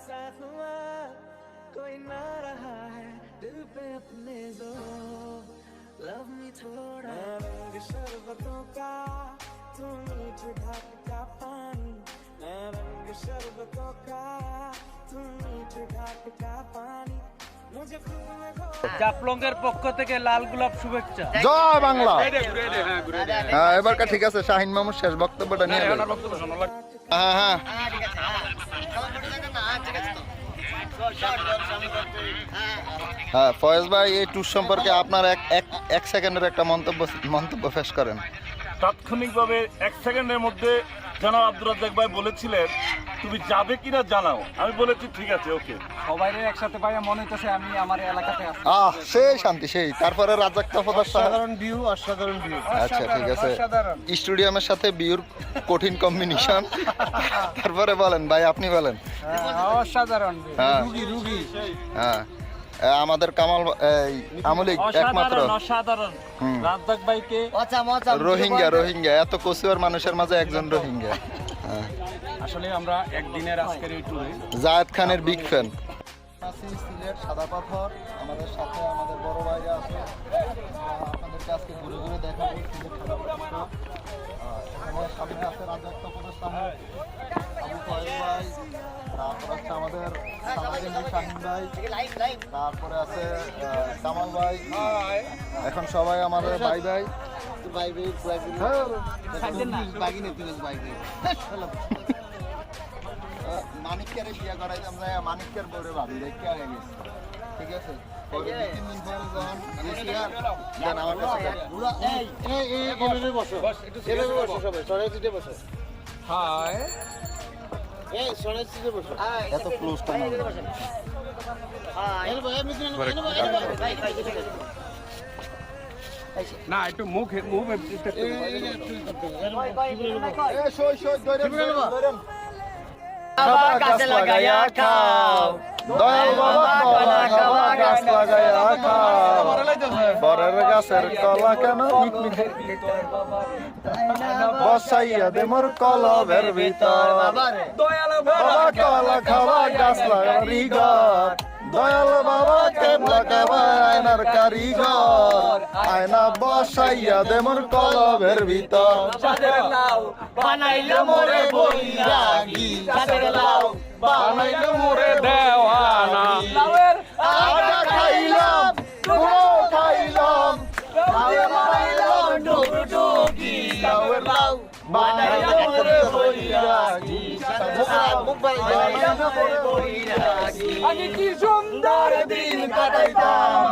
सा हुआ कोई ना रहा है दिल पे अपने ज़ोर। लव मी थोड़ा रंग शरबतों का तू मीठ ढाक का पानी मैं रंग शरबतों का तू मीठ ढाक का पानी मुझे खुद में खो জাপলঙ্গের পক্ষ থেকে লাল গোলাপ শুভেচ্ছা জয় বাংলা হ্যাঁ এবারকার ঠিক আছে শাহিন মামুর শেষ বক্তব্যটা নিয়ে নেন। হ্যাঁ হ্যাঁ হ্যাঁ ফয়েজ ভাই, এই ট্যুর সম্পর্কে আপনার এক এক সেকেন্ডের একটা মন্তব্য মন্তব্য পেশ করেন। তাৎক্ষণিকভাবে এক সেকেন্ডের মধ্যে জনাব আব্দুর রাজ্জাক ভাই বলেছিলেন তুমি যাবে কিনা জানাও। আমি বলেছি ঠিক আছে ওকে। সবাই একসাথে পাইয়া মনে হইতেছে আমি আমার এলাকাতে আছি। আহ সেই শান্তি সেই। তারপরে রাজাক তফদার সাহেব অসাধারণ ভিউ অসাধারণ ভিউ আচ্ছা ঠিক আছে। অসাধারণ। স্টুডিয়ামের সাথে ভিউর কঠিন কম্বিনেশন তারপরে বলেন ভাই আপনি বলেন। অসাধারণ। হ্যাঁ। রুগী রুগী। হ্যাঁ। আমাদের কামাল আমলিক একমাত্র। রোহিঙ্গা রোহিঙ্গা এত কচুয়ার মানুষের মাঝে একজন রোহিঙ্গা। হ্যাঁ। আসলে আমরা একদিনের আজকের এই ট্যুরে জায়েদ খানের বিগ ফ্যান সিলেট সাদা পাথর আমাদের সাথে আমাদের বড় ভাইরা আছে। আপনাদেরকে আজকে ঘুরে ঘুরে দেখাবো সিলেট সাদা পাথর এখানে সামনে আছে আবু ফয়েজ ভাই। আমাদের শাহিন ভাই তারপরে আছে কামাল ভাই। এখন সবাই আমাদের ভাই ভাই। মানিকের বিয়া করাই আমরা মানিকের বউরে ভাবি দেখে আগে গেছি। ঠিক আছে? পরে এত ক্লোজ তো না না একটু মুখ মুখ এ সই সই ধরেন ধরেন বাবা গাছ লাগায়া খাও। দয়াল বাবা কলা খাওয়া গাছ লাগাইয়া খাও। বরের গাছের কলা কেন? বসাইয়া দে মোর কলবের ভিতর। দয়াল বাবা কলা খাওয়া গাছ লাগারি ঘর দয়াল বাবা কেবলা খাওয়া আয়নার কারিগর। আয়না বসাইয়া দে মোর কলবের ভিতর। বানাইলো মোরে বৈরাগী লাউ মোরে দেওয়ানা। আগে কি সুন্দর দিন কাটাইতাম?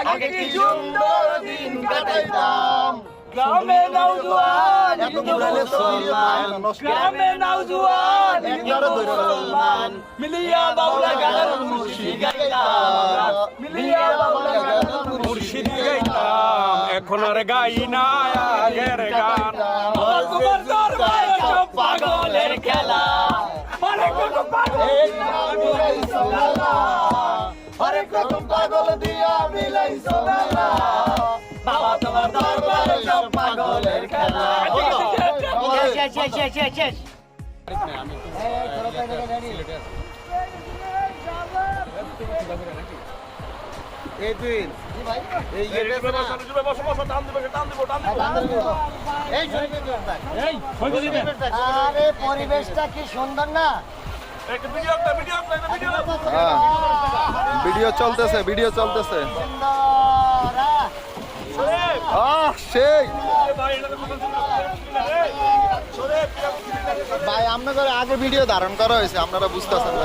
আগে কি সুন্দর দিন কাটাইতাম? গ্রামে নওজোয়ান। গ্রামে নওজোয়ান মুসলমান। মিলিয়া বাউলা গান মুর্শি গাইতাম। মিলিয়া বাউলা গান মুর্শিদ গাইতাম। এখন আর গাই না আগের গান। তোমার হরেক রকম পাগল দিয়া মিলাইছো মেলা বাবা তোমার দরবারে সব পাগলের খেলা শেষ এই তুই এই বসো বসো টান দিবে টান দিব টান দিব। এই আরে পরিবেশটা কি সুন্দর না? ভিডিও একটা ভিডিও একটা ভিডিও ভিডিও চলতেছে ভিডিও চলতেছে। সেই। ভাই আপনাদের আগে ভিডিও ধারণ করা হয়েছে আপনারা বুঝতেছেন না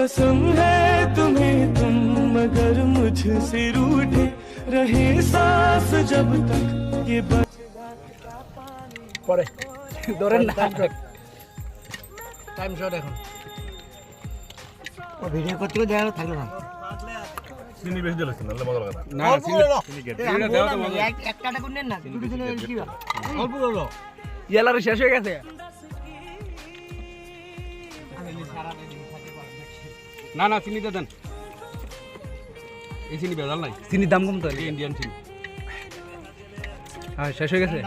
कसम है तुम्हें तुम मगर मुझसे रूठे रहे सांस जब तक ये बच পরে ধরেন না টাইম শট এখন ও ভিডিও করতে করতে দেখা থাকলো না চিনি বেশি দিলেছেন নাহলে মজা লাগে না না চিনি দেওয়া তো মজা এক- একটা টাকা নেন না দুটো দিনে কি বা? অল্প হলো ইয়েলার শেষ হয়ে গেছে না না চিনিতে দেন। এই চিনি বেজাল নাই। চিনির দাম কম তো ইন্ডিয়ান চিনি। হ্যাঁ শেষ হয়ে গেছে?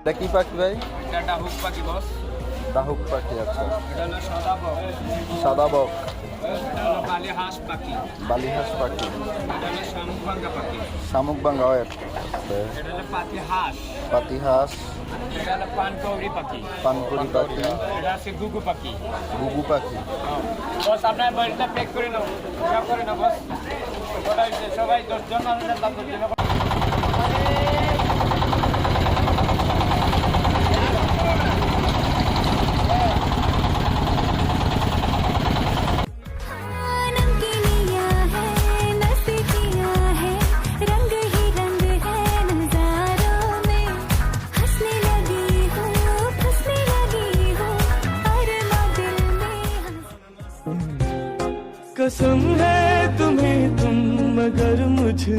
এটা কি পাখি ভাই? এটা ডাহুক পাখি বস। দাহুক পাখি আচ্ছা। এটা হলো সাদা বক। সাদা বক। এটা বালি হাঁস পাখি। বালিহাঁস পাখি। এটা হলো শামুকভাঙ্গা পাখি। শামুক এটা হলো পাতিহাঁস। এটা হলো পানকৌড়ি পাখি। পানপুরি পাখি। এটা আছে গুগু পাখি। গুগু পাখি। বস আপনার বাড়িটা প্যাক করে নাও। করে নাও বস। সবাই দশজন দাম দশজন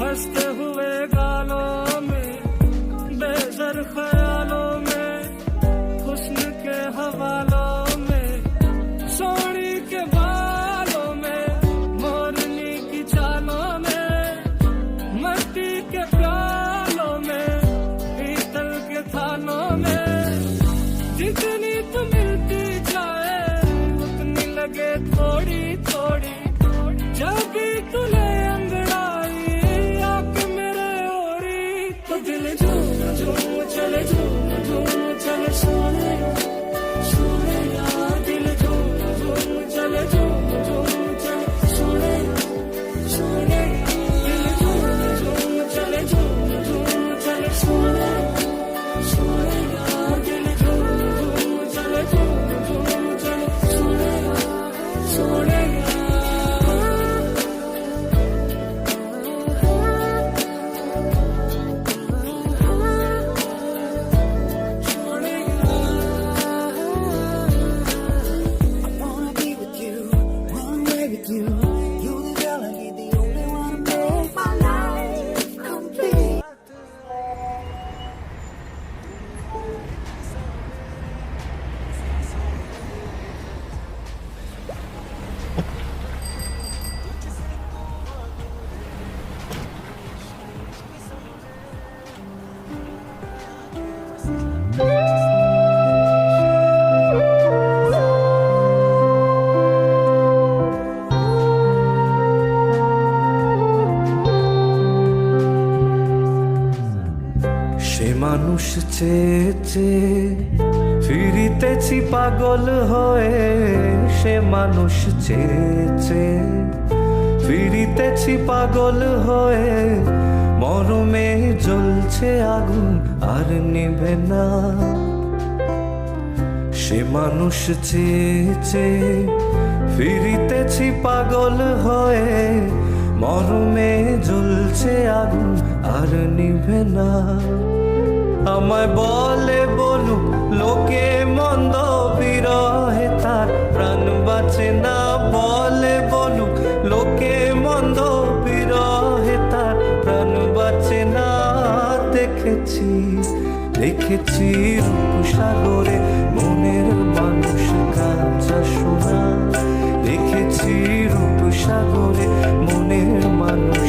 हँसते हुए गालों সে মানুষ চেয়ে চেয়ে ফিরিতেছি পাগল হয়ে, সে মানুষ চেয়ে চেয়ে ফিরিতেছি পাগল হয়ে, মরমে জ্বলছে আগুন, আর নেবে না। সে মানুষ চেয়েছে, ফিরিতেছি পাগল হয়ে, মরমে জ্বলছে আগুন, আর নিভে না। আমায় বলে বলুক লোকে মন্দ বিরহে, তার প্রাণ বাঁচে না। বলে বলুক লোকে মন্দ বিরহে, তার প্রাণ বাঁচে না। দেখেছি দেখেছি রূপসাগরে মনের মানুষ কাঁচা সোনা। দেখেছি রূপসাগরে মনের মানুষ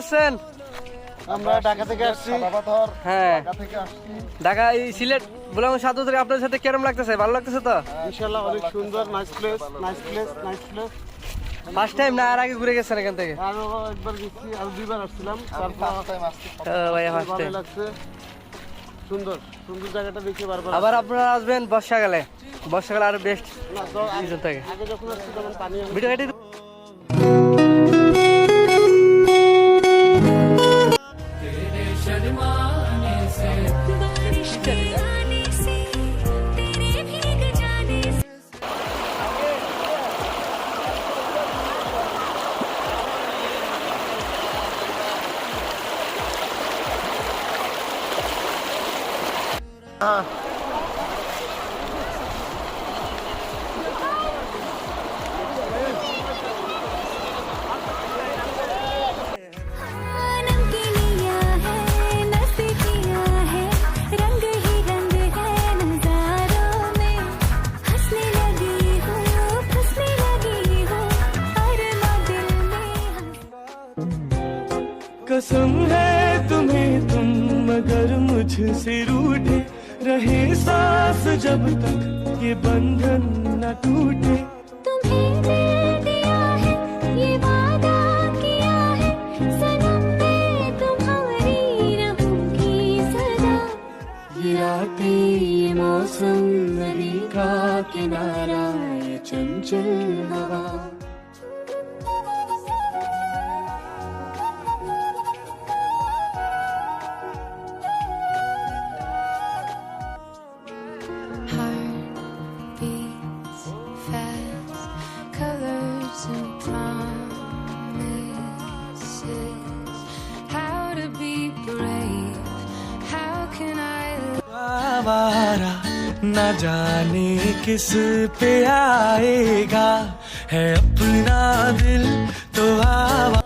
আসছেন আমরা ঢাকা থেকে আসছি। হ্যাঁ। ঢাকা থেকে আসছি। ঢাকা এই সিলেট বললাম সাধু থেকে আপনার সাথে কেরম লাগতেছে? ভালো লাগতেছে তো? ইনশাআল্লাহ অনেক সুন্দর nice place nice place nice place first time না আর আগে ঘুরে গেছেন এখান থেকে? আরও একবার গেছি আর দুইবার আসছিলাম। তারপর ও ভাইয়া ফার্স্ট টাইম লাগছে। সুন্দর সুন্দর জায়গাটা দেখে বারবার আবার আপনারা আসবেন বর্ষাকালে। বর্ষাকালে আরও বেস্ট থাকে। আগে যখন আসছি তখন পানি ভিডিও जब तक ये बंधन न टूटे। न जाने किस पे आएगा। है अपना दिल तो आवा